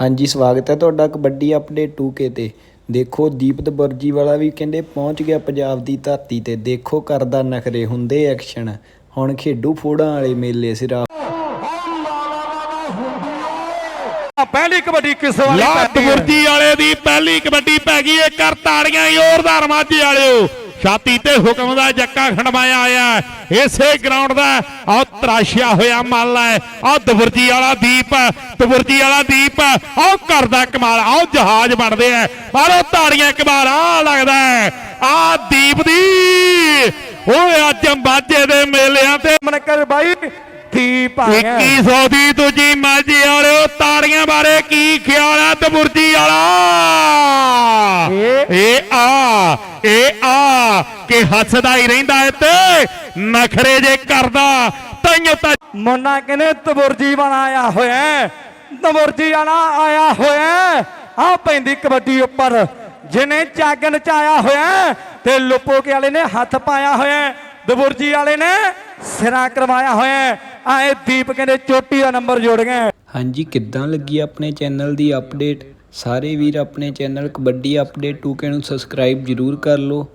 ਹਾਂਜੀ ਸਵਾਗਤ ਹੈ ਤੁਹਾਡਾ ਕਬੱਡੀ ਅਪਡੇਟ 2K ਤੇ। ਦੇਖੋ ਦੀਪਤ ਬੁਰਜੀ ਵਾਲਾ ਵੀ ਕਹਿੰਦੇ ਪਹੁੰਚ ਗਿਆ ਪੰਜਾਬ ਦੀ ਧਰਤੀ ਤੇ। ਦੇਖੋ ਕਰਦਾ ਨਖਰੇ ਹੁੰਦੇ ਐਕਸ਼ਨ ਹੁਣ ਖੇਡੂ ਫੋੜਾਂ ਵਾਲੇ ਮੇਲੇ ਸਿਰਾ ਪਹਿਲੀ ਕਬੱਡੀ ਕਿਸ ਵਾਲੀ ਲੱਤ ਪੈਂਦੀ ਹੈ? ਮੁਰਜੀ ਵਾਲੇ ਦੀ ਪਹਿਲੀ ਕਬੱਡੀ ਪੈ ਗਈ ਏ ਕਰ ਤਾੜੀਆਂ ਜ਼ੋਰਦਾਰ ਮਾਝੇ ਵਾਲਿਓ। ਛਾਤੀ ਤੇ ਹੁਕਮ ਦਾ ਜੱਕਾ ਖੰਡਵਾਇਆ ਆਇਆ। ਇਸੇ ਗਰਾਊਂਡ ਦਾ ਆ ਤਰਾਸ਼ਿਆ ਹੋਇਆ ਮੱਲ ਹੈ। ਆ ਦਵਰਜੀ ਵਾਲਾ ਦੀਪ ਦਵਰਜੀ ਵਾਲਾ ਦੀਪ ਆਹ ਕਰਦਾ ਕਮਾਲ ਆਹ ਜਹਾਜ਼ ਬਣਦੇ ਆ ਪਰ ਉਹ ਤਾੜੀਆਂ ਕਮਾਲ ਆ ਲੱਗਦਾ ਆ ਦੀਪ ਦੀ। ਓਏ ਅੱਜ ਮਾਝੇ ਦੇ ਮੇਲਿਆਂ ਤੇ ਮਨਕਰ ਬਾਈ ਦੀਪ ਆ ਗਿਆ 2100 ਦੀ ਦੂਜੀ ਮਾਝੇ ਵਾਲਿਓ ਤਾੜੀਆਂ ਬਾਰੇ ਕੀ ਖਿਆਲ ਹੈ ਦਬੁਰਜੀ ਵਾਲਾ? ਇਹ- ਇਹ ਆ ਇਹ ਆ ਕਿ ਹੱਸਦਾ ਹੀ ਰਹਿੰਦਾ ਏ ਤੇ ਨਖਰੇ ਜੇ ਕਰਦਾ ਤੈਨੂੰ ਤਾਂ ਮੁੰਨਾ ਕਹਿੰਦੇ ਤਬੁਰਜੀ ਵਾਲਾ ਆਇਆ ਹੋਇਆ ਹੈ। ਤਬੁਰਜੀ ਵਾਲਾ ਆਇਆ ਹੋਇਆ ਆ ਪੈਂਦੀ ਕਬੱਡੀ ਉੱਪਰ ਜਿਹਨੇ ਚੱਗ ਨਚਾਇਆ ਹੋਇਆ ਹੈ ਤੇ ਲੁੱਪੋਕੇ ਵਾਲੇ ਨੇ ਹੱਥ ਪਾਇਆ ਹੋਇਆ ਹੈ। ਦਬੁਰਜੀ ਵਾਲੇ ਨੇ ਸਿਰਾ ਕਰਵਾਇਆ ਹੋਇਆ ਹੈ। ਆਏ ਦੀਪ ਕਹਿੰਦੇ ਚੋਟੀ ਦਾ ਨੰਬਰ ਜੋੜ ਗਏ ਹਾਂਜੀ ਕਿੱਦਾਂ ਲੱਗੀ ਆਪਣੇ ਚੈਨਲ ਦੀ ਅਪਡੇਟ ਸਾਰੇ ਵੀਰ ਆਪਣੇ ਚੈਨਲ ਕਬੱਡੀ ਅਪਡੇਟ 2K ਨੂੰ ਸਬਸਕ੍ਰਾਈਬ ਜਰੂਰ ਕਰ ਲਓ।